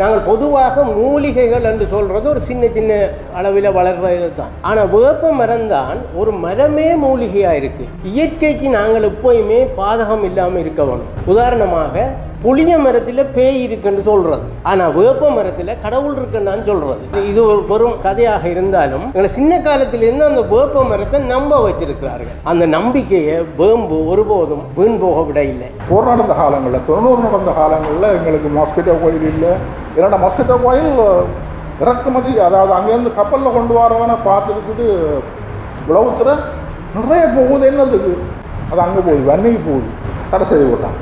நாங்கள் பொதுவாக மூலிகைகள் என்று சொல்கிறது ஒரு சின்ன சின்ன அளவில் வளர்றது தான் ஆனால் வேப்ப மரம் தான் ஒரு மரமே மூலிகையாக இருக்குது இயற்கைக்கு நாங்கள் எப்போயுமே பாதகம் இல்லாமல் இருக்க வேணும். உதாரணமாக புளிய மரத்தில் பேய் இருக்குன்னு சொல்கிறது ஆனால் வேப்ப மரத்தில் கடவுள் இருக்குன்னு சொல்கிறது இது ஒரு வெறும் கதையாக இருந்தாலும் எங்களை சின்ன காலத்திலிருந்து அந்த வேப்ப மரத்தை நம்ப வச்சிருக்கிறார்கள். அந்த நம்பிக்கையை வேம்பு ஒருபோதும் வீண் போக விட இல்லை போர் நடந்த காலங்களில் தொண்ணூறு நடந்த காலங்களில் எங்களுக்கு மாஸ்கிட்டோ கோயில் இல்லை. இல்லைன்னா மஸ்கிட்டோ கோயில் இறக்குமதி அதாவது அங்கேருந்து கப்பலில் கொண்டு வரவனை பார்த்துருக்குது உலகத்தில் நிறைய போகுது என்னதுக்கு அது அங்கே போகுது வன்னிக்கு போகுது தடை செய்து விட்டாங்க.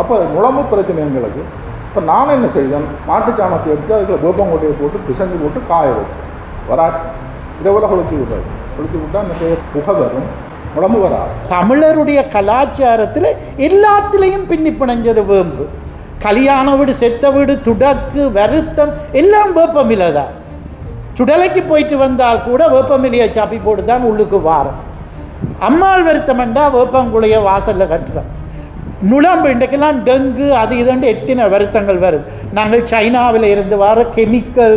அப்போ முழம்பு பிரச்சனை எங்களுக்கு. இப்போ நான் என்ன செய்தேன்? மாட்டுச்சாணத்தை எடுத்து அதுக்குள்ள வேப்பங்கொட்டையை போட்டு பிசைஞ்சு போட்டு காய வச்சேன். வராட்டி இரவில் கொளுத்தி விட்டாரு கொளுத்தி விட்டால் நிறைய புகை வரும். உடம்பு வராது. தமிழருடைய கலாச்சாரத்தில் எல்லாத்துலேயும் பின்னி பிணைஞ்சது வேம்பு. கல்யாண வீடு செத்த வீடு துடக்கு வருத்தம் எல்லாம் வேப்பமில்லை தான் சுடலைக்கு போயிட்டு வந்தால் கூட வேப்பமில்லையை சாப்பி போட்டு தான் உள்ளுக்கு வாரம். அம்மாள் வருத்தம் என்றால் வேப்பங்குழைய வாசலில் கட்டுறோம். நுழம்பு இன்றைக்கெல்லாம் டெங்கு அது இதுண்டு எத்தனை வருத்தங்கள் வருது. நாங்கள் சைனாவில் இருந்து வர கெமிக்கல்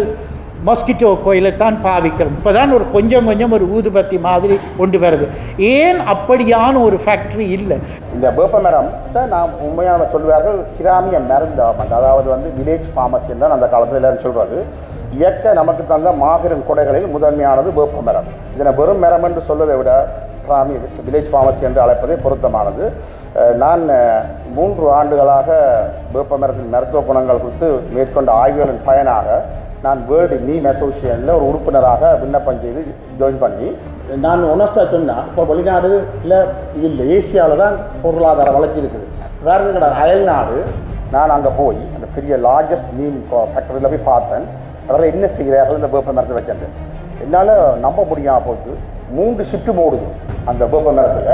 மஸ்கிட்டோ கோயிலை தான் பாவிக்கிறோம். இப்போ தான் ஒரு கொஞ்சம் கொஞ்சம் ஒரு ஊதுபத்தி மாதிரி கொண்டு வருது. ஏன் அப்படியான ஒரு ஃபேக்ட்ரி இல்லை? இந்த வேப்ப மரத்தை நாம் உண்மையாக சொல்வார்கள் கிராமிய மருந்தாமன் அதாவது வந்து வில்லேஜ் ஃபார்மசின்னு தான் அந்த காலத்தில் எல்லாரும் சொல்கிறது இயற்கை நமக்கு தந்த மாபெரும் கொடைகளில் முதன்மையானது வேப்ப மரம் இதனை வெறும் மரம் என்று சொல்வதை விட கிராமிய வில்லேஜ் ஃபார்மசி என்று அழைப்பதே பொருத்தமானது. நான் மூன்று ஆண்டுகளாக வேப்ப மரத்தின் மருத்துவ குணங்கள் குறித்து மேற்கொண்ட ஆய்வுகளின் பயனாக நான் வேர்ல்டு நீம் அசோசியேஷனில் ஒரு உறுப்பினராக விண்ணப்பம் செய்து ஜாயின் பண்ணி நான் ஒனஸ்டாக சொன்னால் இப்போ வெளிநாடு இல்லை இது இல்லை ஏசியாவில் தான் பொருளாதார வளர்ச்சி இருக்குது. வேறு எங்கட அயல் நாடு நான் அங்கே போய் அந்த பெரிய லார்ஜஸ்ட் நீம் ஃபேக்டரியில் போய் பார்த்தேன். அதில் என்ன செய்கிறார்கள்? இந்த வேப்ப மரத்தை வச்சிருந்து என்னால் நம்ப முடியாமல் போச்சு. மூன்று ஷிஃப்ட் போடுது. அந்த வேப்ப மரத்தில்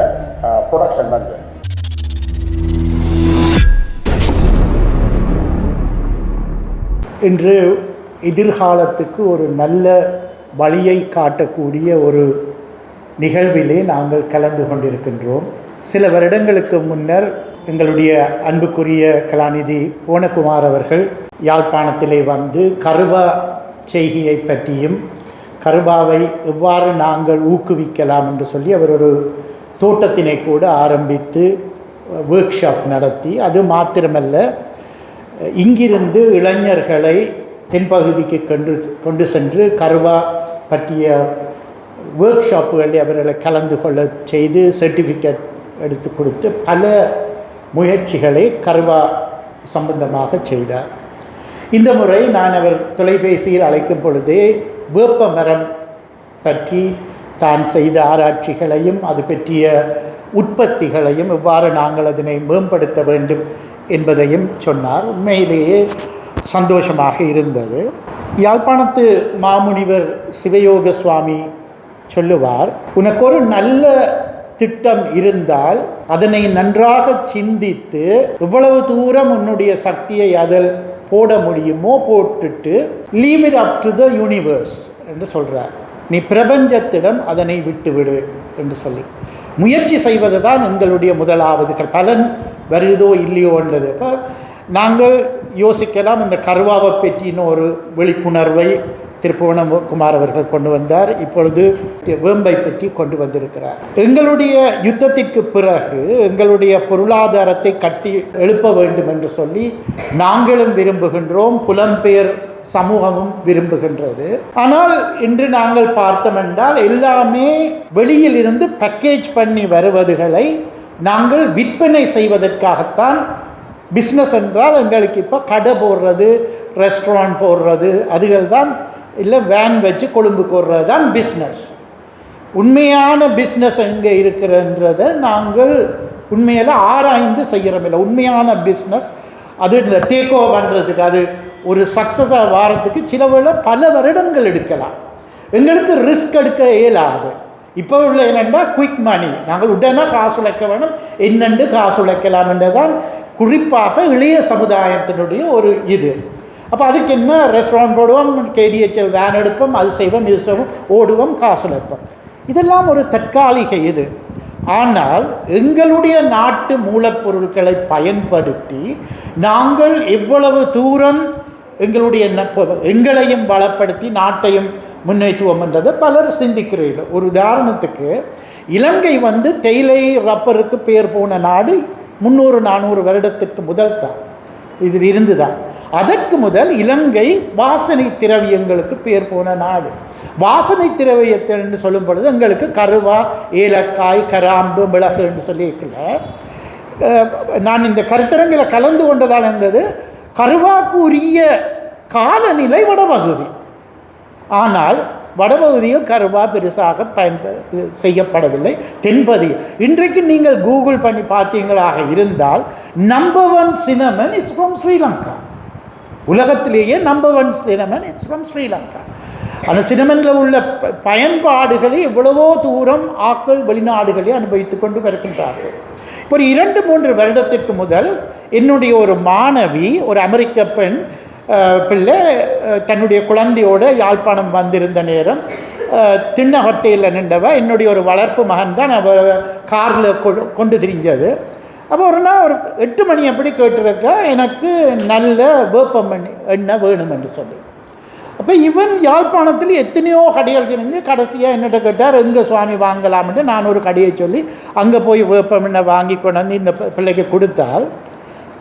ப்ரொடக்ஷன் வந்து. இன்று எதிர்காலத்துக்கு ஒரு நல்ல வழியை காட்டக்கூடிய ஒரு நிகழ்விலே நாங்கள் கலந்து கொண்டிருக்கின்றோம். சில வருடங்களுக்கு முன்னர் எங்களுடைய அன்புக்குரிய கலாநிதி ஓனகுமார் அவர்கள் யாழ்ப்பாணத்திலே வந்து கருபா செய்கையை பற்றியும் கருபாவை எவ்வாறு நாங்கள் ஊக்குவிக்கலாம் என்று சொல்லி அவர் ஒரு தோட்டத்தினை கூட ஆரம்பித்து ஒர்க் ஷாப் நடத்தி அது மாத்திரமல்ல இங்கிருந்து இளைஞர்களை தென்பகுதிக்கு கொண்டு கொண்டு சென்று கருவா பற்றிய ஒர்க் ஷாப்புகளில் அவர்களை கலந்து கொள்ள செய்து சர்டிஃபிகேட் எடுத்து கொடுத்து பல முயற்சிகளை கருவா சம்பந்தமாக செய்தார். இந்த முறை நான் அவர் தொலைபேசியில் அழைக்கும் பொழுதே வேப்ப மரம் பற்றி தான் செய்த ஆராய்ச்சிகளையும் அது பற்றிய உற்பத்திகளையும் எவ்வாறு நாங்கள் அதனை மேம்படுத்த வேண்டும் என்பதையும் சொன்னார். உண்மையிலேயே சந்தோஷமாக இருந்தது. யாழ்ப்பாணத்து மாமுனிவர் சிவயோக சுவாமி சொல்லுவார் உனக்கு ஒரு நல்ல திட்டம் இருந்தால் அதனை நன்றாக சிந்தித்து எவ்வளவு தூரம் உன்னுடைய சக்தியை அதில் போட முடியுமோ போட்டுட்டு leave it up to the universe என்று சொல்கிறார் நீ பிரபஞ்சத்திடம் அதனை விட்டுவிடு என்று சொல்லி. முயற்சி செய்வது தான் எங்களுடைய முதலாவது பலன் வருதோ இல்லையோன்றது இப்போ நாங்கள் யோசிக்கலாம். இந்த கருவாவை பற்றின ஒரு விழிப்புணர்வை திருப்புவனம் குமார் அவர்கள் கொண்டு வந்தார். இப்பொழுது வேம்பை பற்றி கொண்டு வந்திருக்கிறார். எங்களுடைய யுத்தத்திற்கு பிறகு எங்களுடைய பொருளாதாரத்தை கட்டி எழுப்ப வேண்டும் என்று சொல்லி நாங்களும் விரும்புகின்றோம். புலம்பெயர் சமூகமும் விரும்புகின்றது. ஆனால் இன்று நாங்கள் பார்த்தோம் என்றால் எல்லாமே வெளியில் இருந்து பேக்கேஜ் பண்ணி வருவதுகளை நாங்கள் விற்பனை செய்வதற்காகத்தான் பிஸ்னஸ் என்றால் எங்களுக்கு இப்போ கடை போடுறது ரெஸ்டாரண்ட் போடுறது அதுகள் தான் இல்லை வேன் வச்சு கொழும்பு போடுறது தான் பிஸ்னஸ் உண்மையான பிஸ்னஸ் எங்கே இருக்கிறன்றதை நாங்கள் உண்மையில் ஆராய்ந்து செய்கிறோமில்ல உண்மையான பிஸ்னஸ் அது இந்த டேக் ஓவர் பண்ணுறதுக்கு அது ஒரு சக்ஸஸாக வாரத்துக்கு சில வேளை பல வருடங்கள் எடுக்கலாம். எங்களுக்கு ரிஸ்க் எடுக்க இயலாது. இப்போ உள்ள என்னென்னா குயிக் மணி நாங்கள் உடனே காசு உழைக்க வேணும். என்னென்று காசு உழைக்கலாம் குறிப்பாக இளைய சமுதாயத்தினுடைய ஒரு இது. அப்போ அதுக்கு என்ன ரெஸ்டாரண்ட் போடுவோம் கேடிஹெச்எல் வேன் எடுப்போம் அது செய்வோம் இது செய்வோம் ஓடுவோம் காசு எடுப்போம் இதெல்லாம் ஒரு தற்காலிக இது. ஆனால் எங்களுடைய நாட்டு மூலப்பொருட்களை பயன்படுத்தி நாங்கள் எவ்வளவு தூரம் எங்களுடைய எங்களையும் வளப்படுத்தி நாட்டையும் முன்னேற்றுவோம் என்றதை பலர் சிந்திக்கிறீர்கள். ஒரு உதாரணத்துக்கு இலங்கை வந்து தேயிலை ரப்பருக்கு பேர் போன நாடு முந்நூறு நானூறு வருடத்திற்கு முதல் தான். இதில் இருந்துதான். அதற்கு முதல் இலங்கை வாசனை திரவியங்களுக்கு பேர் போன நாடு. வாசனை திரவியத்தை என்று சொல்லும் பொழுது எங்களுக்கு கருவா ஏலக்காய் கராம்பு மிளகு என்று சொல்லியிருக்கல நான் இந்த கருத்தரங்கில் கலந்து கொண்டதால் இருந்தது கருவாக்கு உரிய காலநிலை வடபகுதி. ஆனால் வடபகுதியில் கருவா பெருசாக பயன்ப செய்யப்படவில்லை. தென்பதி. இன்றைக்கு நீங்கள் கூகுள் பண்ணி பார்த்தீங்களாக இருந்தால் number one cinnamon is from Sri Lanka உலகத்திலேயே number one cinnamon it's from Sri Lanka அந்த சினமனில் உள்ள ப- பயன்பாடுகளை எவ்வளவோ தூரம் ஆக்கள் வெளிநாடுகளை அனுபவித்து கொண்டு வருகின்றார்கள். இப்போ இரண்டு மூன்று வருடத்திற்கு முதல் என்னுடைய ஒரு மாணவி ஒரு அமெரிக்க பெண் பிள்ளை தன்னுடைய குழந்தையோடு யாழ்ப்பாணம் வந்திருந்த நேரம் திண்ணகொட்டையில் திண்ண நின்றவ என்னுடைய ஒரு வளர்ப்பு மகன் தான் அவ காரில் கொண்டு திரிஞ்சது. அப்போ ஒரு நாள் ஒரு எட்டு மணி எப்படி கேட்டிருக்க எனக்கு நல்ல வேப்பம் எண்ணெய் வேணும் என்று சொல்லி. அப்போ இவன் யாழ்ப்பாணத்தில் எத்தனையோ கடைகள் தெரிஞ்சு கடைசியாக என்னட்ட கேட்டார் எங்கே சுவாமி வாங்கலாம்னு நான் ஒரு கடையை சொல்லி அங்கே போய் வேப்பம் எண்ணெய் வாங்கி கொண்டாந்து இந்த பிள்ளைக்கு கொடுத்தால்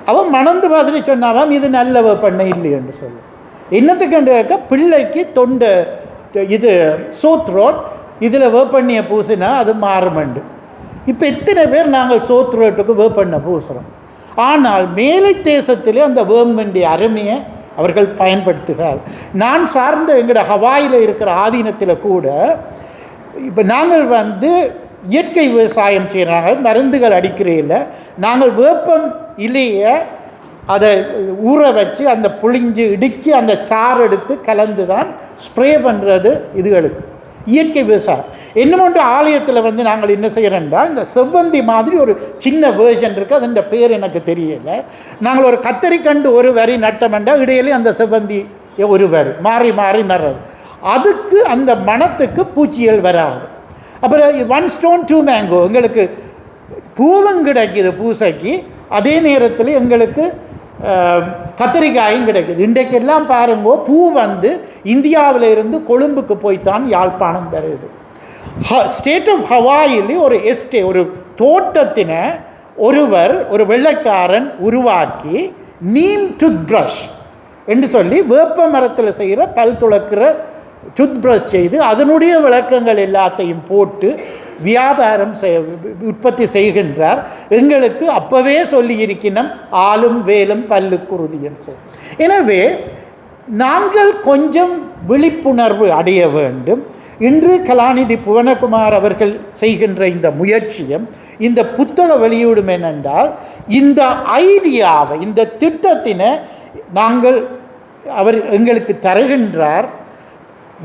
அவன் மணந்து பார்த்துட்டு சொன்னாவாம் இது நல்ல பண்ண இல்லையென்று சொல்லு. என்னத்துக்கு கேட்க பிள்ளைக்கு தொண்டை இது சோத்ரோட் இதில் வேப்பெண்ணியை பூசினா அது மாறுமண்டு இப்போ எத்தனை பேர் நாங்கள் சோத்ரோட்டுக்கு வேப்பெண்ணெய் பூசுகிறோம் ஆனால் மேலை தேசத்திலே அந்த வேம்பண்டிய அருமையை அவர்கள் பயன்படுத்துகிறார். நான் சார்ந்த எங்களோட ஹவாயில் இருக்கிற ஆதீனத்தில் கூட இப்போ நாங்கள் வந்து இயற்கை விவசாயம் செய்கிறாங்க மருந்துகள் அடிக்கிறதில்ல நாங்கள் வேப்பம் இல்லையே அதை ஊற வச்சு அந்த புளிஞ்சு இடித்து அந்த சாறு எடுத்து கலந்து தான் ஸ்ப்ரே பண்ணுறது இதுகளுக்கு. இயற்கை விவசாயம். இன்னும் ஒன்று ஆலயத்தில் வந்து நாங்கள் என்ன செய்கிறோம்டா இந்த செவ்வந்தி மாதிரி ஒரு சின்ன வேர்ஷன் இருக்குது அதன் பேர் எனக்கு தெரியல. நாங்கள் ஒரு கத்தரிக்கண்டு ஒரு வரி நட்டமெண்டா இடையிலே அந்த செவ்வந்தி ஒரு வரி மாறி மாறி நடுறது. அதுக்கு அந்த மணத்துக்கு பூச்சிகள் வராது. அப்புறம் ஒன் ஸ்டோன் டூ மேங்கோ எங்களுக்கு பூவும் கிடைக்கிது பூசைக்கு. அதே நேரத்தில் எங்களுக்கு கத்திரிக்காயும் கிடைக்குது. இன்றைக்கெல்லாம் பாருங்கோ பூ வந்து இந்தியாவில் இருந்து கொழும்புக்கு போய்த்தான் யாழ்ப்பாணம் வருது. ஸ்டேட் ஆஃப் ஹவாயிலே ஒரு எஸ்டே ஒரு தோட்டத்தினை ஒருவர் ஒரு வெள்ளைக்காரன் உருவாக்கி நீம் டூத் ப்ரஷ் என்று சொல்லி வேப்ப மரத்தில் செய்கிற பல் துளக்கிற டூத் ப்ரஷ் செய்து அதனுடைய விளக்கங்கள் எல்லாத்தையும் போட்டு வியாபாரம் செய் உற்பத்தி செய்கின்றார். எங்களுக்கு அப்போவே சொல்லியிருக்கணும் ஆளும் வேலும் பல்லு குருதி என்று எனவே நாங்கள் கொஞ்சம் விழிப்புணர்வு அடைய வேண்டும். இன்று கலாநிதி புவனகுமார் அவர்கள் செய்கின்ற இந்த முயற்சியும் இந்த புத்தக வெளியிடும் என்னென்றால் இந்த ஐடியாவை இந்த திட்டத்தினை நாங்கள் அவர் எங்களுக்கு தருகின்றார்.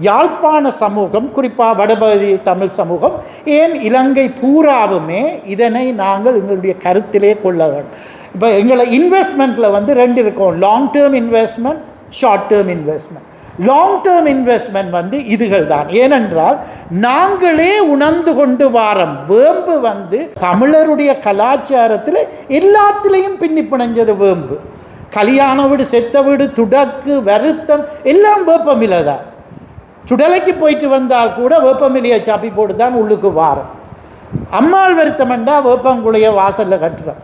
யாழ்ப்பாண சமூகம் குறிப்பாக வடபகுதி தமிழ் சமூகம் ஏன் இலங்கை பூராவுமே இதனை நாங்கள் எங்களுடைய கருத்திலே கொள்ள வேண்டும். இப்போ எங்களை இன்வெஸ்ட்மெண்ட்டில் வந்து ரெண்டு இருக்கும். Long term investment short term investment long term investment வந்து இதுகள் தான். ஏனென்றால் நாங்களே உணர்ந்து கொண்டு வாரம் வேம்பு வந்து தமிழருடைய கலாச்சாரத்தில் எல்லாத்துலேயும் பின்னி பிணைஞ்சது வேம்பு. கல்யாண வீடு செத்த வீடு துடக்கு வருத்தம் எல்லாம் வேப்பமில்லை தான் சுடலைக்கு போயிட்டு வந்தால் கூட வேப்பமிலையை சாப்பி போட்டு தான் உள்ளுக்கு வாரம் அம்மாள் வருத்தம்ண்டா வேப்பங்குழைய வாசலில் கட்டுறோம்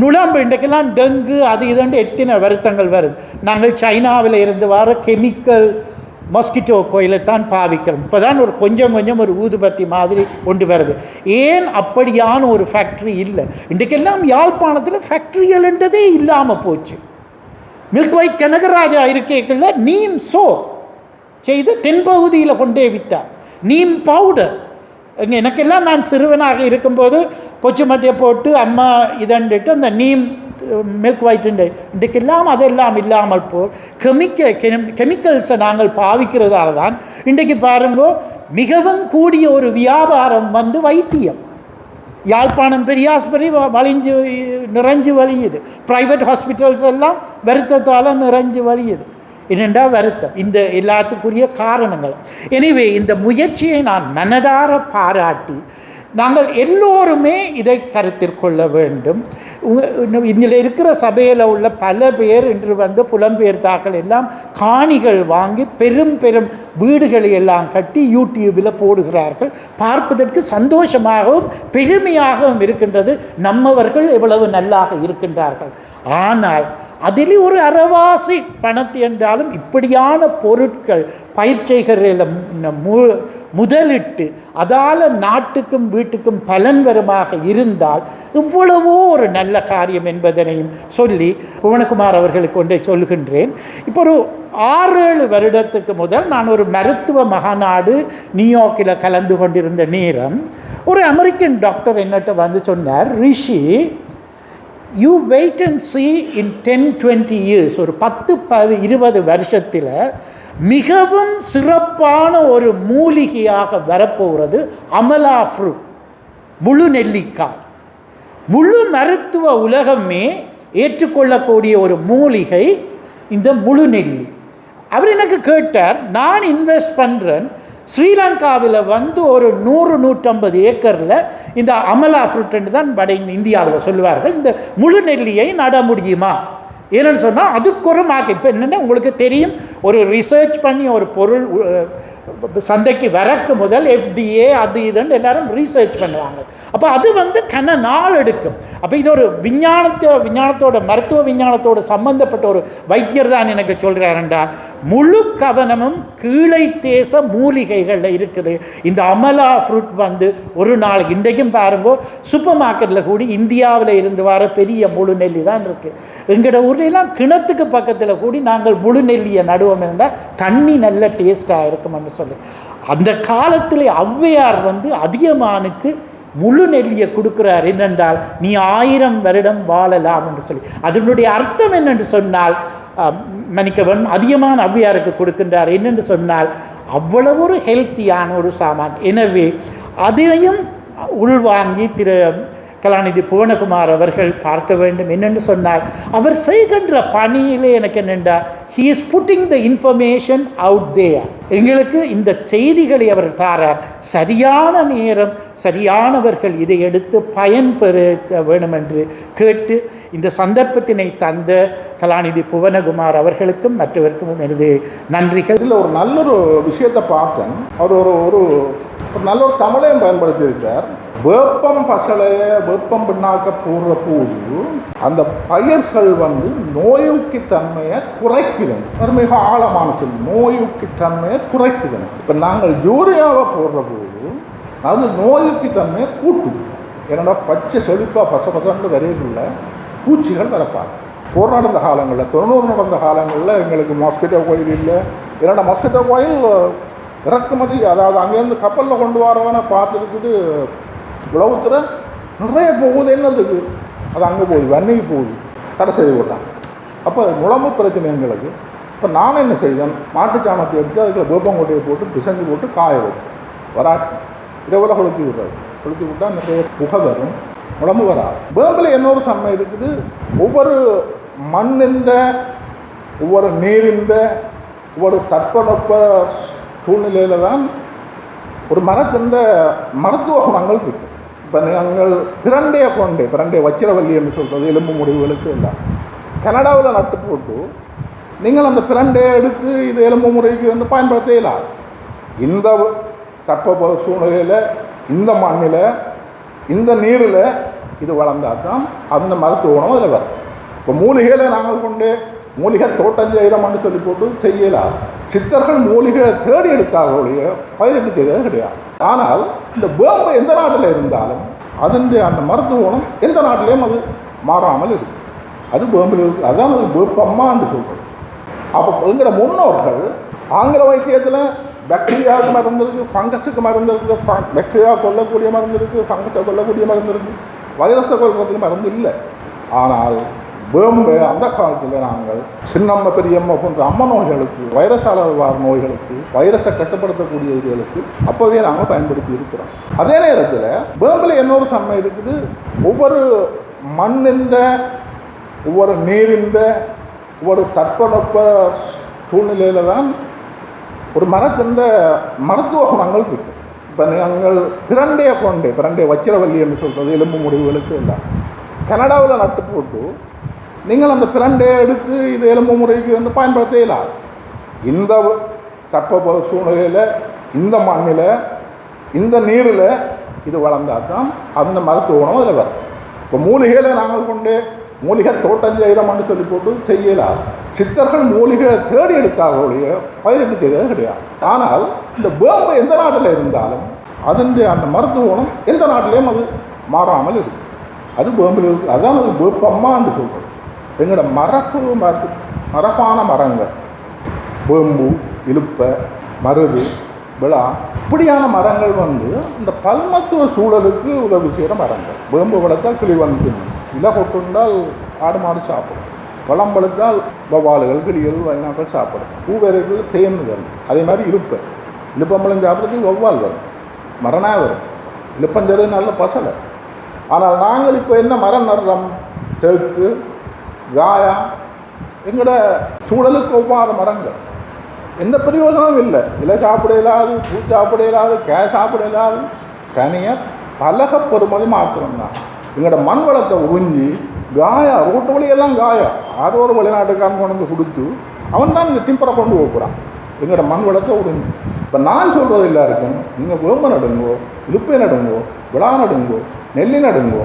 நுழம்பு இன்றைக்கெல்லாம் டெங்கு அது இதுண்டு எத்தனை வருத்தங்கள் வருது. நாங்கள் சைனாவில் இருந்து வர கெமிக்கல் மஸ்கிட்டோ கோயிலை தான் பாவிக்கிறோம். இப்போ தான் ஒரு கொஞ்சம் கொஞ்சம் ஒரு ஊதுபத்தி மாதிரி கொண்டு வருது. ஏன் அப்படியான ஒரு ஃபேக்ட்ரி இல்லை? இன்றைக்கெல்லாம் யாழ்ப்பாணத்தில் ஃபேக்ட்ரிகள்ன்றதே இல்லாமல் போச்சு. மில்க் ஒயிட் கனகராஜா இருக்கைக்குள்ள நீம் சோ. செய்து தென்பகுதியில் கொண்டே வித்தார். நீம் பவுடர் எனக்கெல்லாம் நான் சிறுவனாக இருக்கும்போது பொச்சு மட்டையை போட்டு அம்மா இதண்டுட்டு அந்த நீம் மில்க் ஒயிட்டு இன்றைக்கெல்லாம் அதெல்லாம் இல்லாமல் போ கெமிக்க கெமிக்கல்ஸை நாங்கள் பாவிக்கிறதால தான் இன்றைக்கு பாருங்கோ மிகவும் கூடிய ஒரு வியாபாரம் வந்து வைத்தியம். யாழ்ப்பாணம் பெரியாஸ்பத்திரி வ- வலிஞ்சு நிறைஞ்சு வலியுது ப்ரைவேட் ஹாஸ்பிட்டல்ஸ் எல்லாம் வருத்தத்தால் நிறைஞ்சு வலியுது என்னென்றா வருத்தம்? இந்த எல்லாத்துக்குரிய காரணங்கள். எனவே இந்த முயற்சியை நான் மனதார பாராட்டி நாங்கள் எல்லோருமே இதை கருத்தில் கொள்ள வேண்டும். இதில் இருக்கிற சபையில் உள்ள பல பேர் இன்று வந்து புலம்பெயர்த்தாக்கள் எல்லாம் காணிகள் வாங்கி பெரும் பெரும் வீடுகளை எல்லாம் கட்டி யூடியூபில் போடுகிறார்கள். பார்ப்பதற்கு சந்தோஷமாகவும் பெருமையாகவும் இருக்கின்றது. நம்மவர்கள் எவ்வளவு நல்லாக இருக்கின்றார்கள். ஆனால் அதில் ஒரு அறவாசி பணத்தை என்றாலும் இப்படியான பொருட்கள் பயிற்சிகளில் மு முதலிட்டு அதால் நாட்டுக்கும் வீட்டுக்கும் பலன் வருமாக இருந்தால் இவ்வளவோ ஒரு நல்ல காரியம் என்பதனையும் சொல்லி புவனகுமார் அவர்களுக்கு ஒன்றை சொல்கின்றேன் இப்போ ஒரு ஆறு ஏழு வருடத்துக்கு முதல் நான் ஒரு மருத்துவ மகாநாடு நியூயார்க்கில் கலந்து கொண்டிருந்த நேரம் ஒரு அமெரிக்கன் டாக்டர் என்னட்ட வந்து சொன்னார் Rishi you wait and see in ten twenty years ஒரு பத்து பது இருபது வருஷத்தில் மிகவும் சிறப்பான ஒரு மூலிகையாக வரப்போகிறது அமலா ஃப்ரூட் முழு நெல்லிக்காய். முழு மருத்துவ உலகமே ஏற்றுக்கொள்ளக்கூடிய ஒரு மூலிகை இந்த முழு நெல்லி. அவர் எனக்கு கேட்டார் நான் இன்வெஸ்ட் பண்ணுறேன் ஸ்ரீலங்காவில் வந்து ஒரு நூறு நூற்றம்பது ஏக்கரில் இந்த அமலா ஃப்ரூட்டுன்னு தான் வட இந்தியாவில் சொல்லுவார்கள். இந்த முழு நெல்லியை நட முடியுமா? ஏன்னு சொன்னால் அதுக்கு ஒரு மார்க் இப்போ என்னென்னா உங்களுக்கு தெரியும் ஒரு ரிசர்ச் பண்ணி ஒரு பொருள் சந்தைக்கு வரக்கு முதல் எஃப்டிஏ அது இதுன்னு எல்லாரும் ரீசர்ச் பண்ணுவாங்க. அப்போ அது வந்து கன நாள் எடுக்கும். அப்போ இது ஒரு விஞ்ஞானத்தை விஞ்ஞானத்தோட மருத்துவ விஞ்ஞானத்தோட சம்பந்தப்பட்ட ஒரு வைத்தியர் தான் எனக்கு சொல்கிறாருண்டா முழு கவனமும் கீழே தேச மூலிகைகளில் இருக்குது. இந்த அமலா ஃப்ரூட் வந்து ஒரு நாள் இன்றைக்கும் பாருங்கோ சூப்பர் மார்க்கெட்டில் கூடி இந்தியாவில் இருந்து வர பெரிய முழு நெல்லி தான் இருக்குது எங்களோட ஊர்லாம் கிணத்துக்கு பக்கத்தில் கூடி நாங்கள் முழு நெல்லியை நடுவோம் இருந்தால் தண்ணி நல்ல டேஸ்ட்டாக இருக்கும்னு சொல்லு. அந்த காலத்தில் ஔவையார் வந்து அதியமானுக்கு முழு நெல்லியை கொடுக்கிறார். என்னென்றால் நீ ஆயிரம் வருடம் வாழலாம் என்று சொல்லி. அதனுடைய அர்த்தம் என்னென்று சொன்னால் மன்னிக்கவன் அதிகமான ஔவையாருக்கு கொடுக்கின்றார். என்னென்று சொன்னால் அவ்வளவு ஒரு ஹெல்த்தியான ஒரு சாமான். எனவே அதையும் உள்வாங்கி திரு கலாநிதி புவனகுமார் அவர்கள் பார்க்க வேண்டும். என்னென்று சொன்னால் அவர் செய்கின்ற பணியிலே எனக்கு என்னென்றா he is putting the information out there எங்களுக்கு இந்த செய்திகளை அவர் தாரார். சரியான நேரம் சரியானவர்கள் இதை எடுத்து பயன்பெற வேணும் என்று கேட்டு இந்த சந்தர்ப்பத்தினை தந்த கலாநிதி புவனகுமார் அவர்களுக்கும் மற்றவருக்கும் எனது நன்றிகள். இதில் ஒரு நல்லொரு விஷயத்தை பார்த்தேன். அவர் ஒரு ஒரு ஒரு நல்ல ஒரு தமிழையும் பயன்படுத்தியிருக்கார் வேப்பம் பசலையை வேப்பம் பின்னாக்க போடுற போது அந்த பயிர்கள் வந்து நோயுக்கி தன்மையை குறைக்கிறோம் அது மிக ஆழமானது நோயுக்கி தன்மையை குறைக்கிறோம் இப்போ நாங்கள் யூரியாவை போடுற போது அது நோயுக்கி தன்மையை கூட்டுது என்னடா பச்சை செழிப்பாக பச பசன்னு வரையிலுள்ள பூச்சிகள் வரப்பாங்க. போர் நடந்த காலங்களில் தொண்ணூறு நடந்த காலங்களில் எங்களுக்கு மாஸ்கிட்டோ கோயில் இல்லை. என்னடா மாஸ்கிட்டோ கோயில் இறக்குமதி அதாவது அங்கேருந்து கப்பலில் கொண்டு வரவனை பார்த்துருக்குது உலகத்தில் நிறைய போகுது என்னதுக்கு அது அங்கே போகுது வன்னிக்கு போகுது. தடை செய்து விட்டாங்க அப்போ முழம்பு பிரச்சனை எங்களுக்கு. இப்போ நான் என்ன செய்தேன்? மாட்டுச்சாணத்தை எடுத்து அதுக்கு வேப்பங்கொட்டையை போட்டு பிசைஞ்சு போட்டு காய வச்சு வராட்டி. இரவில் கொளுத்தி விடுறாரு கொளுத்தி விட்டால் நிறைய புகை வரும். உடம்பு வராது. வேம்பில் இன்னொரு தன்மை இருக்குது. ஒவ்வொரு மண்ணின்ற ஒவ்வொரு நீரின்ற ஒவ்வொரு தட்பவெப்ப சூழ்நிலையில் தான் ஒரு மரத்தின் மருத்துவ குணங்கள் இருக்கு. இப்போ நாங்கள் பிரண்டைய கொண்டே பிரண்டைய வச்சிரவல்லி என்று சொல்கிறது எலும்பு முடிவுகளுக்கு எல்லாம். கனடாவில் நட்டு போட்டு நீங்கள் அந்த பிரண்டையை எடுத்து இது எலும்பு முறைக்கு வந்து பயன்படுத்த இயலாது. இந்த தட்ப சூழ்நிலையில் இந்த மண்ணில் இந்த நீரில் இது வளர்ந்தால் தான் அந்த மருத்துவ குணம் அதில் வரும். இப்போ மூலிகையில் நாங்கள் கொண்டு மூலிகை தோட்டம் செய்கிறோம்னு சொல்லி போட்டு செய்யலாம். சித்தர்கள் மூலிகையை தேடி எடுத்தார்கள் ஒழிய பயிரிட்டு செய்தது கிடையாது. ஆனால் இந்த வேம்பு எந்த நாட்டில் இருந்தாலும் அதனுடைய அந்த மருத்துவ குணம் எந்த நாட்டிலையும் அது மாறாமல் இருக்கும். அது வேம்பில் இருக்கு. அதான் அது வேப்பம்மான்னு சொல்கிறது அப்போ எங்களோட முன்னோர்கள் ஆங்கில வைத்தியத்தில் பாக்டீரியாவுக்கு மருந்து இருக்குது ஃபங்கஸுக்கு மருந்து இருக்குது பாக்டீரியா கொல்லக்கூடிய மருந்து இருக்குது ஃபங்கஸை கொல்லக்கூடிய மருந்து இருக்குது வைரஸை கொல்றதுக்கு மருந்து இல்லை. ஆனால் வேம்பு அந்த காலத்தில் நாங்கள் சின்னம்ம பெரியம்மா போன்ற அம்ம நோய்களுக்கு வைரஸ் அளவார் நோய்களுக்கு வைரஸை கட்டுப்படுத்தக்கூடிய இதுகளுக்கு அப்போவே நாங்கள் பயன்படுத்தி இருக்கிறோம். அதே நேரத்தில் வேம்பில் இன்னொரு தன்மை இருக்குது. ஒவ்வொரு மண்ணின்ற ஒவ்வொரு நீரின்ற ஒவ்வொரு தட்பவெப்ப சூழ்நிலையில் தான் ஒரு மரத்தின் மருத்துவ குணங்கள் இருக்கு. இப்போ இப்போ நாங்கள் பிரண்டையை கொண்டு பிரண்டைய வச்சிரவல்லி என்று சொல்கிறது எலும்பு முடிவுகளுக்கு எல்லாம் கனடாவில் நட்டு போட்டு நீங்கள் அந்த பிரண்டை எடுத்து இது எலும்பு முறைக்கு வந்து பயன்படுத்த இயலாது இந்த தட்ப சூழ்நிலையில் இந்த மண்ணில் இந்த நீரில் இது வளர்ந்தால் தான் அந்த மருத்துவ உணவு அதில் வரும். இப்போ மூலிகைகளை நாங்கள் கொண்டு மூலிகை தோட்டம் செய்கிறோம்னு சொல்லி போட்டு செய்யலாம் சித்தர்கள் மூலிகையை தேடி எடுத்தார்களுடைய பயிரிட்டு செய்தது கிடையாது. ஆனால் இந்த வேம்பு எந்த நாட்டில் இருந்தாலும் அதனுடைய அந்த மருத்துவ குணம் எந்த நாட்டிலையும் அது மாறாமல் இருக்கு அது வேம்பில் இருக்குது அதான் அது வேப்பம்மான்னு சொல்கிறோம் எங்களோட மரப்பு மரத்து மரப்பான மரங்கள். வேம்பு இலுப்பை மருது விழா இப்படியான மரங்கள் வந்து இந்த பல்மத்துவ சூழலுக்கு உதவி செய்கிற மரங்கள். வேம்பு வளர்த்தால் கிளி வந்து இலை கொட்டுண்டால் ஆடு மாடு சாப்பிடும். பழம் வளர்த்தால் வவாலுகள் கிளிகள் வைனாக்கள் சாப்பிடும். பூவேரைகள் தேன் வரும். அதே மாதிரி இலுப்பை. இலுப்பம்பழம் சாப்பிட்றதுக்கு வௌவால் வரும். மரணா வரும். இலுப்பஞ்சரு நல்ல பசலை. ஆனால் நாங்கள் இப்போ என்ன மரம் நடுறோம்? தெற்கு காயா எங்களோட சூழலுக்கு ஒவ்வாத மரங்கள். எந்த பிரயோஜனமும் இல்லை. இலை சாப்பிட இல்லாது பூ சாப்பிட இல்லாது கே சாப்பிட இல்லாது தனியாக பலக பெறுமதி மாத்திரம்தான். எங்களோட மண் வளத்தை உறிஞ்சி காயா ரோட்டு வழியெல்லாம் காயா ஆரோ ஒரு வெளிநாட்டுக்காரன் கொண்டு வந்து கொடுத்து அவன் தான் இந்த டிம்பரை கொண்டு போகிறான் எங்களோட மண் வளத்தை உறிஞ்சி. இப்போ நான் சொல்கிறது எல்லாருக்கும் நீங்கள் வேம்பு நடுங்கோ இழுப்பை நடுங்கோ விழா நடுங்கோ நெல்லி நடுங்கோ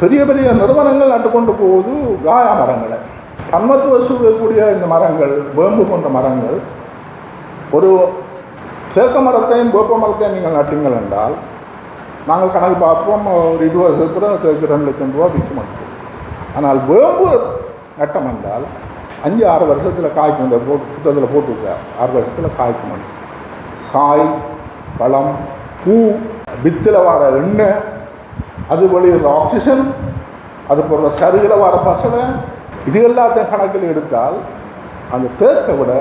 பெரிய பெரிய நிறுவனங்கள் நட்டுக்கொண்டு போகுது காயா மரங்களை. பன்மத்துவ சூழக்கூடிய இந்த மரங்கள் வேம்பு போன்ற மரங்கள். ஒரு சேக்க மரத்தையும் வேப்ப மரத்தையும் நீங்கள் நட்டீங்கள் என்றால் நாங்கள் கணக்கு பார்ப்போம் ஒரு இருபது வருஷத்துக்கு தேக்கு ரெண்டு லட்சம் ரூபா விற்க மாட்டோம். ஆனால் வேம்பு நட்டம் என்றால் அஞ்சு ஆறு வருஷத்தில் காய்க்கும் இந்த போட்டு புத்தகத்தில் போட்டுருக்கார். ஆறு வருஷத்தில் காய்க்க காய் பழம் பூ வித்தில் வர எண்ணெய் அது வெளியில் ஆக்சிஜன் அது போடுற சருகில் வர பசலை இது எல்லாத்தையும் கணக்கில் எடுத்தால் அந்த தேக்கை விட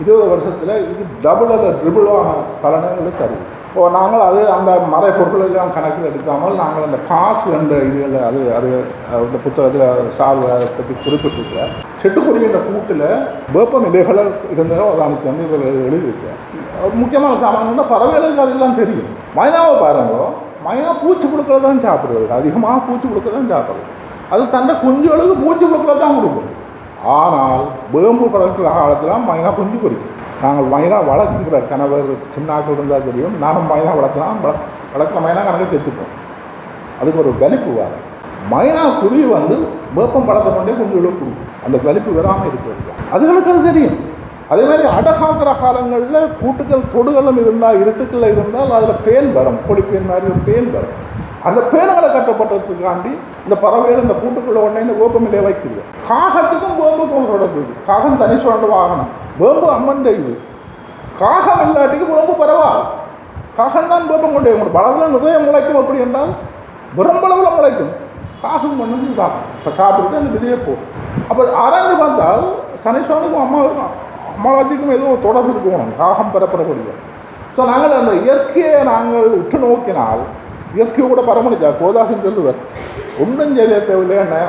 இருபது வருஷத்தில் இது டபுள் அல்ல ட்ரிபிளான பலனங்களை தரும். இப்போ நாங்கள் அது அந்த மறை பொருட்களெல்லாம் கணக்கில் எடுக்காமல் நாங்கள் அந்த காசு என்ற இதுகளில் அது அது அந்த புத்தகத்தில் சார்பு அதை பற்றி குறிப்பிட்டிருக்கிறேன் சிட்டுக்குருவின்ற கூட்டில் வேப்ப நிலைகள் இருந்ததோ அதானுக்கு வந்து இதில் எழுதியிருக்கேன் முக்கியமான சாமான்கள்னா பறவைகளுக்கு அதெல்லாம் தெரியும். மைனாவை பாருங்களோ மைனா பூச்சி புழுக்களை தான் சாப்பிடுறது. அதிகமாக பூச்சி புழுக்களை தான் சாப்பிடுறது. அது தண்டை குஞ்சுகளுக்கு பூச்சி புழுக்களை தான் கொடுக்கும். ஆனால் வேம்பு பழக்கிற காலத்தில் மைனா குஞ்சு குறிக்கும். நாங்கள் மைனா வளர்க்குற கணவர் சின்னாக்கள் இருந்தால் தெரியும். நானும் மைனா வளர்த்தலாம் வள வளர்க்குற மைனா கணக்கு செத்துப்போம். அதுக்கு ஒரு வலிப்பு வரும் மைனா குருவி வந்து வேப்பம் பழத்தை கொண்டே குஞ்சுகளுக்கு கொடுக்கும். அந்த வலிப்பு வராமல் இருக்கிறது. அதுகளுக்கு அது தெரியும். அதே மாதிரி அடகாக்கிற காலங்களில் கூட்டுக்கள் தொடுகளும் இருந்தால் இருட்டுக்களில் இருந்தால் அதில் பேன் வரும். கொடிப்பேன் மாதிரி ஒரு பேன் வரும். அந்த பேனுகளை கட்டப்பட்டதுக்காண்டி இந்த பறவைகள் இந்த கூட்டுக்குள்ளே உடனே இந்த வேப்பமில்லையை வைக்கிறது. காகத்துக்கும் வேம்புக்கும் தொடர்பு இது காகம் தனி சுரண்டு வாகனம். வேம்பு அம்மன் இது காகம் இல்லாட்டிக்கு வேம்பு பரவாயில்ல காகம் தான் வேப்பம் கொண்டே உங்களுக்கு பலவில் நிறைய முளைக்கும் அப்படி என்றால் பெரும்பளவில் முளைக்கும். காகம் பண்ணது காகம். இப்போ சாப்பிட்டுட்டு அந்த விதையை போகும் அப்போ ஆராய்ந்து பார்த்தால் சனீஸ்வரனுக்கும் அம்மா அம்மாவாச்சிக்கும் ஏதோ தொடர்பு இருக்கணும் காகம் பெறப்படக்கூடிய ஸோ நாங்கள் அந்த இயற்கையை நாங்கள் உற்று நோக்கினால் இயற்கையோட பரமணிச்சா கோதாசன் சொல்லுவார் ஒன்றும் செய்ய தேவையில்லைன்னு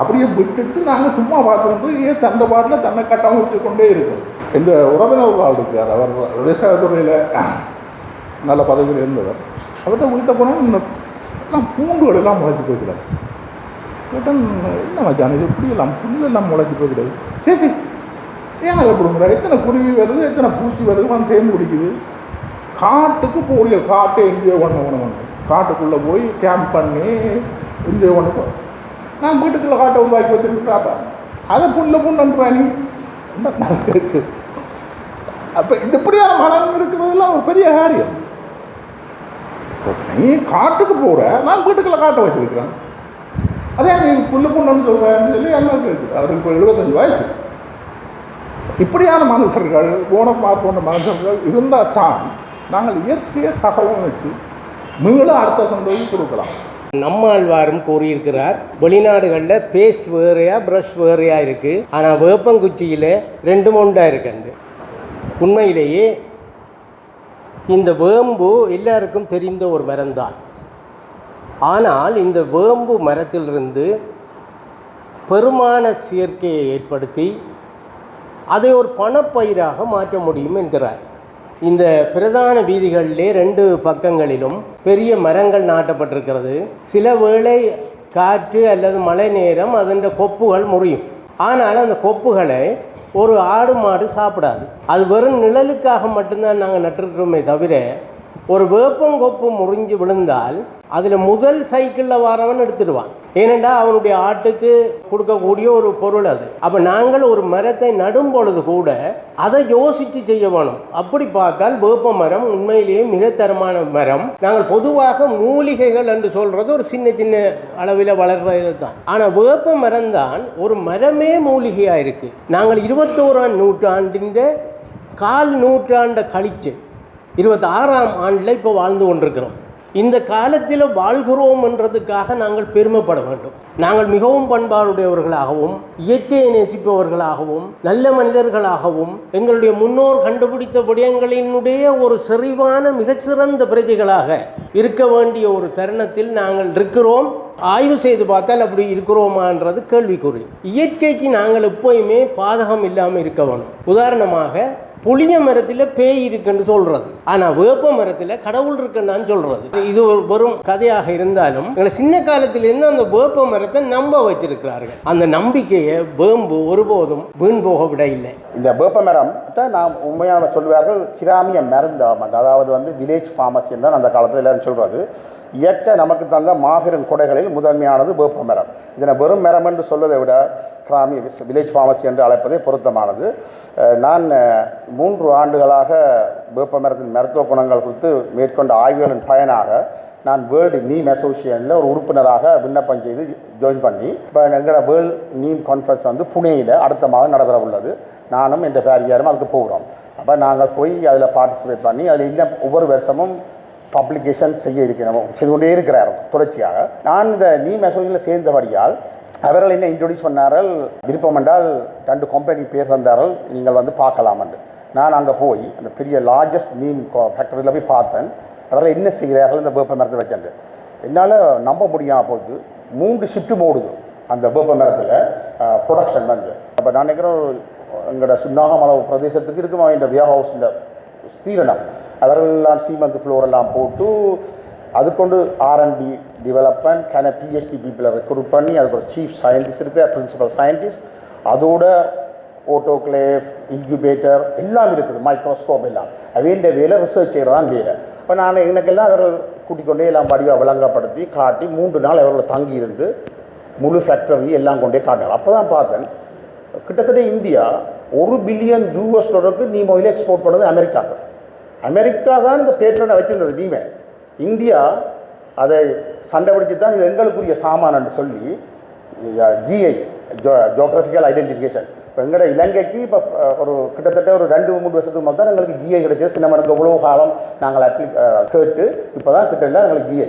அப்படியே விட்டுட்டு நாங்கள் சும்மா பார்த்துட்டு ஏன் தன்னை பாட்டில் தன்னை கட்டமைச்சு கொண்டே இருக்கும். எந்த உறவினர் ஆள் இருக்கார் அவர் விவசாயத்துறையில் நல்ல பதவியில் இருந்தவர். அவர்கிட்ட வீட்டை போனால் எல்லாம் பூண்டுகள் எல்லாம் முளைச்சி போய்க்கிறார் கேட்டேன் என்ன மச்சான் இது எப்படி எல்லாம் புல்லெல்லாம் முளைச்சி போய்க்கிறது சரி சரி ஏன் அதை கொடுக்குறா எத்தனை குருவி வருது எத்தனை பூச்சி வருது வந்து தேன் குடிக்குது? காட்டுக்கு போறிய காட்டை என்ஜாய் பண்ண உணவு காட்டுக்குள்ளே போய் கேம்ப் பண்ணி என்ஜாய் பண்ண நான் வீட்டுக்குள்ளே காட்டை உருவாக்கி வச்சுருக்காப்பா அதை புல்ல புண்ணுன்றா நீ? என்ன அப்போ இது இப்படியான மனம் இருக்கிறதுலாம் ஒரு பெரிய காரியம். நீ காட்டுக்கு போகிற நான் வீட்டுக்குள்ளே காட்டை வச்சுருக்கிறேன். அதே நீ புல்லு புண்ணுன்னு சொல்கிறேன்னு சொல்லி என்ன இருக்குது அவருக்கு இப்போ எழுபத்தஞ்சு வயசு. இப்படியான மனுஷர்கள் போனமார் போன்ற மனுஷர்கள் இருந்தால் தான் நாங்கள் இயற்கையை தகவல் வச்சு மீள அடுத்த சந்தோஷம் கொடுக்கலாம். நம்மாழ்வாரும் கூறியிருக்கிறார் வெளிநாடுகளில் பேஸ்ட் வேறையா ப்ரஷ் வேறையா இருக்குது ஆனால் வேப்பங்குச்சியில் ரெண்டும் ஒன்றா இருக்குண்டு உண்மையிலேயே இந்த வேம்பு எல்லாருக்கும் தெரிந்த ஒரு மரம்தான். ஆனால் இந்த வேம்பு மரத்திலிருந்து பெருமான சேர்க்கையை ஏற்படுத்தி அதை ஒரு பணப்பயிராக மாற்ற முடியும் என்கிறார். இந்த பிரதான வீதிகளிலே ரெண்டு பக்கங்களிலும் பெரிய மரங்கள் நாட்டப்பட்டிருக்கிறது. சில வேளை காற்று அல்லது மழை நேரம் அதன் கொப்புகள் முறியும். ஆனால் அந்த கொப்புகளை ஒரு ஆடு மாடு சாப்பிடாது. அது வெறும் நிழலுக்காக மட்டும்தான் நாங்கள் நட்டிருக்கிறோமே தவிர ஒரு வேப்பங்கொப்பு முறிஞ்சு விழுந்தால் அதில் முதல் சைக்கிளில் வரவன் எடுத்துடுவான். ஏனெண்டா அவனுடைய ஆட்டுக்கு கொடுக்கக்கூடிய ஒரு பொருள் அது. அப்போ நாங்கள் ஒரு மரத்தை நடும் பொழுது கூட அதை யோசித்து செய்ய வேணும். அப்படி பார்த்தால் வேப்ப மரம் உண்மையிலேயே மிகத்தரமான மரம். நாங்கள் பொதுவாக மூலிகைகள் என்று சொல்கிறது ஒரு சின்ன சின்ன அளவில் வளர்கிறது தான் ஆனால் வேப்ப மரம் தான் ஒரு மரமே மூலிகையாக இருக்குது நாங்கள் இருபத்தோராம் நூற்றாண்டின் கால் நூற்றாண்டை கழிச்சு இருபத்தி ஆறாம் ஆண்டில் இப்போ வாழ்ந்து கொண்டிருக்கிறோம். இந்த காலத்தில் வாழ்கிறோம் என்றதுக்காக நாங்கள் பெருமைப்பட வேண்டும். நாங்கள் மிகவும் பண்பாடுடையவர்களாகவும் இயற்கையை நேசிப்பவர்களாகவும் நல்ல மனிதர்களாகவும் எங்களுடைய முன்னோர் கண்டுபிடித்த விடயங்களினுடைய ஒரு செறிவான மிகச்சிறந்த பிரதிகளாக இருக்க வேண்டிய ஒரு தருணத்தில் நாங்கள் இருக்கிறோம். ஆய்வு செய்து பார்த்தால் அப்படி இருக்கிறோமான்றது கேள்விக்குறி. இயற்கைக்கு நாங்கள் எப்போயுமே பாதகம் இல்லாமல் இருக்க வேணும் உதாரணமாக புளிய மரத்தில் பேய் இருக்குன்னு சொல்றது. ஆனால் வேப்ப மரத்தில் கடவுள் இருக்குன்னு சொல்றது. இது ஒரு வெறும் கதையாக இருந்தாலும் எங்களை சின்ன காலத்திலிருந்து அந்த வேப்ப மரத்தை நம்ப வச்சிருக்கிறார்கள். அந்த நம்பிக்கையை வேம்பு ஒருபோதும் வீண் போக விட இல்லை இந்த வேப்ப தான் நாம் உண்மையாக சொல்வார்கள் கிராமிய மருந்தாமன். அதாவது வந்து வில்லேஜ் ஃபார்மசி தான் அந்த காலத்தில் எல்லாரும் சொல்கிறது இயற்கை நமக்கு தந்த மாபெரும் கொடைகளில் முதன்மையானது வேப்ப மரம். இதனை வெறும் மரம் என்று சொல்வதை விட கிராமிய வில்லேஜ் ஃபார்மசி என்று அழைப்பதே பொருத்தமானது. நான் மூன்று ஆண்டுகளாக வேப்ப மரத்தின் மருத்துவ குணங்கள் குறித்து மேற்கொண்ட ஆய்வுகளின் பயனாக நான் வேர்ல்டு நீம் அசோசியேஷனில் ஒரு உறுப்பினராக விண்ணப்பம் செய்து ஜாயின் பண்ணி இப்போ எங்களோட வேர்ல்டு நீம் கான்ஃபரன்ஸ் வந்து புனேயில் அடுத்த மாதம் நடைபெற உள்ளது. நானும் என்ற பேரியாரும் அதுக்கு போகிறோம். அப்போ நாங்கள் போய் அதில் பார்ட்டிசிபேட் பண்ணி அதில் இன்னும் ஒவ்வொரு வருஷமும் பப்ளிகேஷன் செய்ய இருக்கிறோம் செய்து கொண்டே இருக்கிறார் தொடர்ச்சியாக. நான் இந்த நீம் அசோசியில் சேர்ந்தபடியால் அவர்கள் என்ன இன்ட்ரொடியூஸ் பண்ணார்கள்? விருப்பம் என்றால் ரெண்டு கம்பெனி பேர் தந்தார்கள் நீங்கள் வந்து பார்க்கலாம் என்று. நான் அங்கே போய் அந்த பெரிய லார்ஜஸ்ட் நீம் ஃபேக்டரியில் போய் பார்த்தேன். அவர்கள் என்ன செய்கிறார்கள் இந்த வேப்ப மரத்தை வச்சுட்டு. என்னால் நம்ப முடியாமல் போச்சு மூன்று ஷிஃப்ட் ஓடுது அந்த வேப்ப மரத்தில் ப்ரொடக்ஷன் வந்து. அப்போ நான் நினைக்கிறேன் எங்களோட சுண்ணாகமலை பிரதேசத்துக்கு இருக்கும் இந்த வியா ஹவுஸ் இந்த ஸ்தீரணம். அவரெல்லாம் எல்லாம் சீமந்து போட்டு அது கொண்டு ஆர்என்டி டெவலப்மெண்ட் கன பிஹெச்டி பீப்புளை ரெக்ரூட் பண்ணி அதுக்கு ஒரு சீஃப் சயின்டிஸ்ட் இருக்குது பிரின்சிபல் சயின்டிஸ்ட் அதோட ஓட்டோக்ளேவ் இன்குபேட்டர் எல்லாம் இருக்குது மைக்ரோஸ்கோப் எல்லாம். வேண்டிய வேலை ரிசர்ச் செய்கிறதான் வேலை. இப்போ நான் எனக்கெல்லாம் அவர்கள் கூட்டிக் கொண்டே எல்லாம் வடிவாக விளங்கப்படுத்தி காட்டி மூன்று நாள் அவர்களை தங்கி இருந்து முழு ஃபேக்டரி எல்லாம் கொண்டே காட்டினார். அப்போ தான் பார்த்தேன் கிட்டத்தட்ட இந்தியா ஒரு பில்லியன் யூஎஸ் டாலருக்கு நீ மொழியில் எக்ஸ்போர்ட் பண்ணது அமெரிக்காவுக்கு அமெரிக்கா தான் இந்த பேட்டனை வச்சிருந்தது நீமே இந்தியா அதை சண்டை பிடிச்சி தான் இது எங்களுக்குரிய சாமான்னு சொல்லி ஜிஐ ஜோ ஜோக்ரஃபிக்கல் ஐடென்டிஃபிகேஷன் இப்போ எங்களோட இலங்கைக்கு இப்போ ஒரு கிட்டத்தட்ட ஒரு ரெண்டு மூணு வருஷத்துக்கு முதல் தான் எங்களுக்கு ஜிஐ கிடைச்சது. சினிமானுக்கு எவ்வளோ காலம் நாங்கள் அப்ளி கேட்டு இப்போ தான் கிட்ட இல்லை எங்களுக்கு ஜிஐ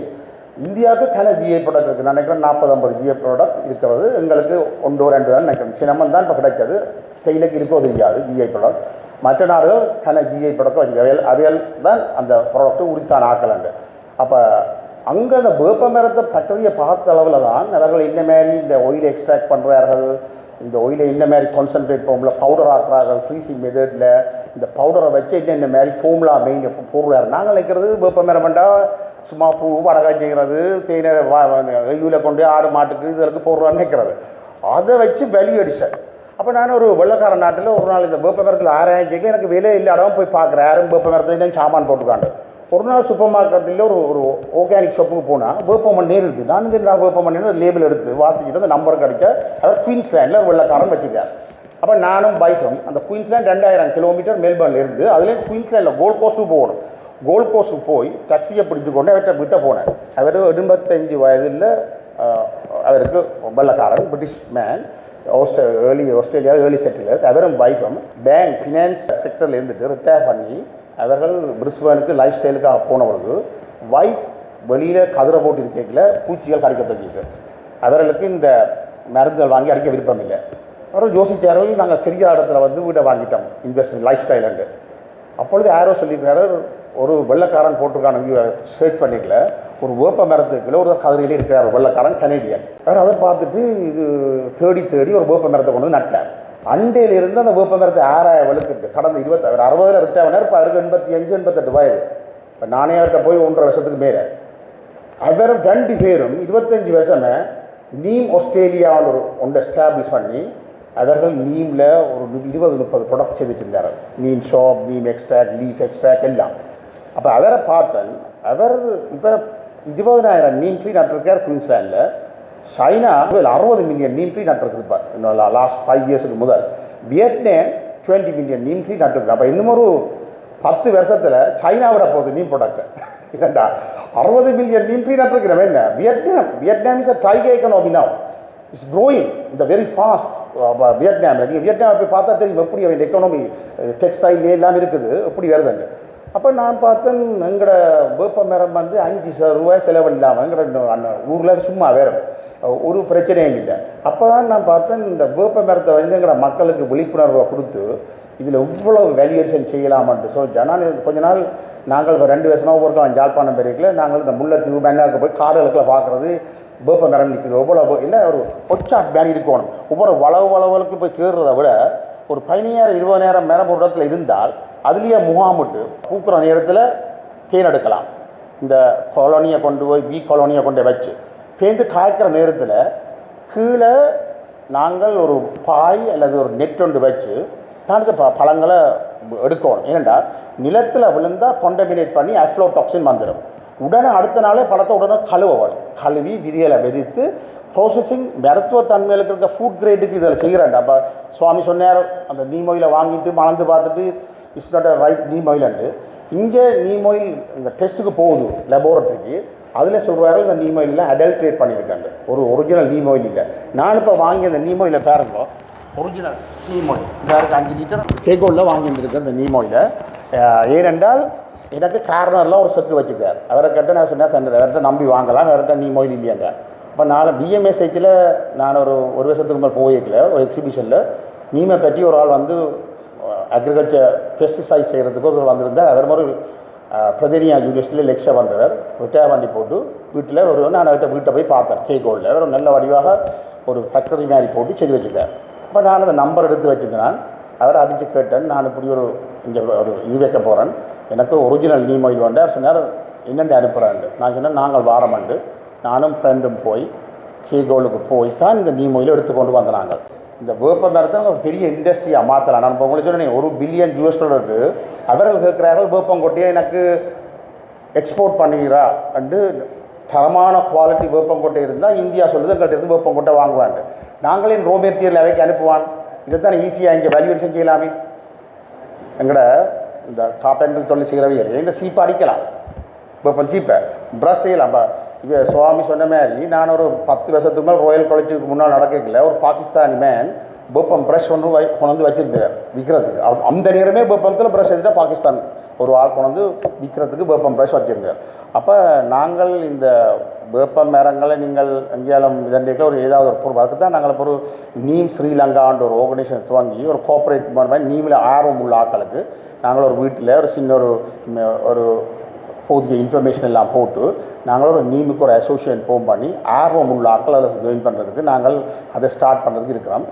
இந்தியாவுக்கு கன ஜிஐ ப்ராடக்ட் இருக்குது நினைக்கிறேன் நாற்பது ஐம்பது ஜிஐ ப்ராடக்ட் இருக்கிறது. எங்களுக்கு ஒன்று ரெண்டு தான் நினைக்கிறேன். சினமன் தான் இப்போ கிடைச்சது. தேயிலைக்கு இருக்கோ தெரியாது ஜிஐ ப்ராடக்ட் மற்ற நாடுகள் கன ஜிஐ ப்ராடக்ட் வச்சு அவையல் அவையல் தான் அந்த ப்ராடக்ட்டு உரித்தான் ஆக்கலண்டு அப்போ அங்கே அந்த வேப்ப மரத்தை பற்றிய பார்த்த அளவில் தான் அவர்கள் என்ன மாதிரி இந்த ஒயிலை எக்ஸ்ட்ராக்ட் பண்ணுறார்கள் இந்த ஒயிலை என்ன மாதிரி கான்சன்ட்ரேட் ஃபார்மில் பவுடர் ஆக்குறார்கள். ஃப்ரீசிங் மெத்தடில் இந்த பவுடரை வச்சு என்னென்ன மாதிரி ஃபோம்லா மெயின் போடுறாரு. நாங்கள் நினைக்கிறது வேப்ப மரம் வேண்டாம் சும்மா பூ வடகாய் செய்கிறது தேயிலை வெயில கொண்டு ஆடு மாட்டுக்கு இதற்கு போடுறான்னு நினைக்கிறது. அதை வச்சு வேல்யூ அடிஷன் அப்போ நான் ஒரு வெள்ளக்கார நாட்டில் ஒரு நாள் இந்த வேப்ப மரத்தில் ஆராய்ச்சிக்கு எனக்கு விலை இல்லாடவும் போய் பார்க்குறேன். யாரும் வேப்ப மரத்துல சாமான் போட்டுக்காண்டு ஒரு நாள் சூப்பர் மார்க்கெட்டில் ஒரு ஒரு ஆர்கானிக் ஷாப்புக்கு போனால் வேப்பமண்ணே இருக்குது நான் இந்த நான் மண்ணீர் லேபிள் எடுத்து வாசிச்சுட்டு அந்த நம்பர் கிடைக்க அதாவது குயின்ஸ்லேண்டில் ஒரு வெள்ளக்காரன் வச்சுக்கார் அப்போ நானும் பைக்கும் அந்த குயின்ஸ்லேண்ட் ரெண்டாயிரம் கிலோமீட்டர் மெல்பர்னில் இருந்து அதுலேயும் குயின்ஸ்லேண்டில் கோல்ட் கோஸ்ட்டுக்கு போகணும். கோல்ட் கோஸ்ட்டுக்கு போய் டாக்ஸியை பிடிச்சு கொண்டு அவர்கிட்ட விட்ட போனேன். அவர் எண்பத்தஞ்சு வயதில் அவருக்கு வெள்ளக்காரன் British man Australia early Australia early settlers அவரும் வைஃபும் பேங்க் ஃபினான்ஸ் செக்டரில் இருந்துட்டு ரிட்டையர் பண்ணி அவர்கள் பிரிஸ்பேனுக்கு லைஃப் ஸ்டைலுக்காக போன பொழுது வைஃப் வெளியில் கதிரை போட்டு இருக்கல பூச்சிகள் கடிக்க தொடங்கிது அவர்களுக்கு இந்த மருந்துகள் வாங்கி அடிக்க விருப்பம் இல்லை. அப்புறம் யோசித்தார்கள் நாங்கள் தெரியாத இடத்துல வந்து வீட்டை வாங்கிட்டோம் இன்வெஸ்ட்மெண்ட் லைஃப் ஸ்டைலுண்டு அப்பொழுது யாரோ சொல்லியிருக்காரு ஒரு வெள்ளக்காரன் போட்டிருக்கான சர்ச் பண்ணிக்கல. ஒரு வேப்ப மரத்துக்குள்ள ஒரு கதிரையிலே இருக்கிறார் வெள்ளக்காரன் கனேடியன். அவர் அதை பார்த்துட்டு இது தேடி தேடி ஒரு வேப்ப மரத்தை கொண்டு வந்து நட்டார். அண்டையிலிருந்து அந்த வேப்ப மரத்தை ஆறாய வலுக்கிட்டு கடந்த இருபத்தி அவர் அறுபதில் ரிட்டையர் இப்போ அவருக்கு எண்பத்தி அஞ்சு எண்பத்தெட்டு வயது. இப்போ நானே அவர்கிட்ட போய் ஒன்றரை வருஷத்துக்கு மேலே. அவர் ரெண்டு பேரும் இருபத்தஞ்சி வருஷமே நீம் ஆஸ்திரேலியாவில் ஒரு ஒன்று எஸ்டாப்ளிஷ் பண்ணி அவர்கள் நீமில் ஒரு இருபது முப்பது ப்ராடக்ட் செய்துட்டு இருந்தார் neem shop neem extract leaf extract எல்லாம். அப்போ அவரை பார்த்தேன் அவர் இப்போ இருபதனாயிரம் நீம் ட்ரீ நட்டிருக்கார் குயின்ஸ்லாண்டில். சைனா அறுபது மில்லியன் நீம் ட்ரீ நட்டிருக்குது இப்போ லாஸ்ட் ஃபைவ் இயர்ஸுக்கு முதல். Vietnam twenty million neem tree நட்டிருக்கு அப்போ இன்னும் ஒரு பத்து வருஷத்தில் சைனாவோட போகுது நீம் ப்ராடக்ட் இல்லைண்டா அறுபது மில்லியன் நீம் ட்ரீ நட்டிருக்கிறவன் என்ன? Vietnam Vietnam is a tiger economy now. It's growing இந்த வெரி ஃபாஸ்ட் வியட்நாமில். நீங்கள் வியட்நாம் போய் பார்த்தா தெரியும் எப்படி அவன் எக்கனாமி டெக்ஸ்டைல் எல்லாம் இருக்குது எப்படி வருதுன்னு. அப்போ நான் பார்த்தேன் எங்களோட வேப்ப மரம் வந்து அஞ்சு ரூபாய் செலவு இல்லாமல் எங்களோட ஊரில் சும்மா வேறு ஒரு பிரச்சனையும் இல்லை. அப்போ தான் நான் பார்த்தேன் இந்த வேப்ப மரத்தை வந்து எங்களோட மக்களுக்கு விழிப்புணர்வை கொடுத்து இதில் இவ்வளவு வேல்யூவேஷன் செய்யலாமான்ட்டு ஸோ ஜனானி கொஞ்ச நாள் நாங்கள் இப்போ ரெண்டு வருஷமாக ஒவ்வொருத்தரும் ஜாழ்ப்பாணம் பெரியக்கில் நாங்கள் இந்த முல்லைத்தீவு மேனாக்கு போய் காடுகளுக்குள்ள பார்க்குறது வேப்ப மரம் நிற்குது எவ்வளோ என்ன ஒரு ஒச்சாட் மாதிரி இருக்கணும் ஒவ்வொரு வளவு வளவுகளுக்கு போய் தேடுறதை விட ஒரு பதினாயிரம் இருபதாயிரம் நேரம் ஒரு இடத்துல இருந்தால் அதுலேயே முகாமிட்டு பூக்கிற நேரத்தில் தேன் எடுக்கலாம். இந்த கொலோனியை கொண்டு போய் பி கொலோனியை கொண்டு போய் வச்சு பேந்து காய்க்கிற நேரத்தில் கீழே நாங்கள் ஒரு பாய் அல்லது ஒரு நெட் ஒன்று வச்சு தானது ப பழங்களை எடுக்கணும். ஏனென்றால் நிலத்தில் விழுந்தால் கொண்டமினேட் பண்ணி அஃப்ளோடாக்சின் வந்துடும் உடனே அடுத்த நாளே பழத்தை உடனே கழுவ வரும் கழுவி விதிகளை விதித்து ப்ரோசஸிங் மருத்துவ தன்மையில் இருக்கிற ஃபுட் கிரேடுக்கு இதில் செய்கிறேன் அப்போ சுவாமி சொன்னார் அந்த நீமொயில வாங்கிட்டு மணந்து பார்த்துட்டு இட்ஸ் நாட் அ ரைட் நீமொயிலண்டு இங்கே நீமொயில் இந்த டெஸ்ட்டுக்கு போகுது லெபோரட்டரிக்கு அதில் சொல்கிறாரு இந்த நீமொயிலில் அடல்ட்ரேட் பண்ணியிருக்காங்க. ஒரு ஒரிஜினல் நீமொயில் இல்லை. நான் இப்போ வாங்கி அந்த நீமொயிலை பாருங்க ஒரிஜினல் நீமொயில் இந்த இருக்கு அஞ்சு லிட்டர் கேகோலில் வாங்கியிருந்திருக்கேன் இந்த நீமொயிலை ஏனென்றால் எனக்கு கார்னரில் ஒரு செட்டு வச்சுக்கார் அவரை கிட்ட நான் சொன்னேன் தன் அவர்கிட்ட நம்பி வாங்கலாம் அவர்கிட்ட நீமொயில் இல்லையாங்க இப்போ நான் பிஎம்எஸ்ஹெச்சில் நான் ஒரு ஒரு வருஷத்துக்கு மேலே போயிருக்கல ஒரு எக்ஸிபிஷனில் நீமை பற்றி ஒரு ஆள் வந்து அக்ரிகல்ச்சர் பெஸ்டிசைட் செய்கிறதுக்கு ஒரு வந்திருந்தார். அவர் மாதிரி பிரதினியா யூனிவர்சிட்டியில் லெக்சர் பண்ணுறவர் ரிட்டையர் பண்ணி போட்டு வீட்டில் ஒரு நான் அவர்கிட்ட வீட்டை போய் பார்த்தேன் கேகோலில் ஒரு நல்ல வடிவாக ஒரு ஃபேக்டரி மாதிரி போட்டு செய்து வச்சுருக்கார். அப்போ நான் அந்த நம்பர் எடுத்து வச்சுருந்தேன். அவரை அடித்து கேட்டேன் நான் இப்படி ஒரு இங்கே ஒரு இது வைக்க போகிறேன் எனக்கு ஒரிஜினல் நீமொயில் வேண்டாம். சொன்னார் என்னென்ன அனுப்புகிறாண்டு நான் சொன்னேன் நாங்கள் வாரமண்டு நானும் ஃப்ரெண்டும் போய் கீகோலுக்கு போய் தான் இந்த நீமொயிலை எடுத்துக்கொண்டு வந்த நாங்கள். இந்த வேப்ப மரத்தை ஒரு பெரிய இண்டஸ்ட்ரியாக மாற்றலாம் நான் இப்போ உங்களுக்கு சொன்னேன் ஒரு பில்லியன் யூஎஸ் டாலருக்கு அவர்கள் கேட்குறார்கள் வேப்பங்கொட்டையை எனக்கு எக்ஸ்போர்ட் பண்ணுகிறா அண்டு தரமான குவாலிட்டி வேப்பங்கொட்டை இருந்தால் இந்தியா சொல்லுது எங்கள்கிட்ட இருந்து வேப்பங்கொட்டை வாங்குவாங்க நாங்களே ரோ மெட்டீரியல் அவைக்கு அனுப்புவான் இதை தானே ஈஸியாக இங்கே வலியுறுத்தி செய்யலாமே. எங்கட இந்த காப்பெண்கள் தொழில் செய்கிறவையே இந்த சீப்பை அடிக்கலாம். வேப்பம் சீப்பை ப்ரஷ் செய்யலாம். இப்போ சுவாமி சொன்ன மாதிரி நான் ஒரு பத்து வருஷத்துக்கு மேலே ராயல் காலேஜுக்கு முன்னால் நடக்கல ஒரு பாகிஸ்தானி மேன் பூப்பம் ப்ரஷ் ஒன்று வை கொண்டு வந்து விற்கிறதுக்கு அவ- அந்த நேரமே பூப்பத்தில் ப்ரஷ் எடுத்துட்டா பாகிஸ்தான் ஒரு ஆள் கொண்டு விற்கிறதுக்கு வேப்பம் ப்ரஷ் வச்சுருந்தார் அப்போ நாங்கள் இந்த வேப்ப மரங்களை நீங்கள் எங்கேயாலும் இதண்டிக்க ஒரு ஏதாவது ஒரு பொருள் அதுக்கு தான் நாங்கள் இப்போ ஒரு நீம் ஸ்ரீலங்கான்ற ஒரு ஆர்கனைசேஷன் துவங்கி ஒரு கோஆப்ரேட் மாதிரி நீமில் ஆர்வம் உள்ள ஆட்களுக்கு நாங்கள் ஒரு வீட்டில் ஒரு சின்ன ஒரு ஒரு போதிய இன்ஃபர்மேஷன் எல்லாம் போட்டு நாங்கள் ஒரு நீமுக்கு ஒரு அசோசியேஷன் ஃபோன் பண்ணி ஆர்வம் உள்ள ஆட்கள் அதில் ஜாயின் பண்ணுறதுக்கு நாங்கள் அதை ஸ்டார்ட் பண்ணுறதுக்கு இருக்கிறோம்.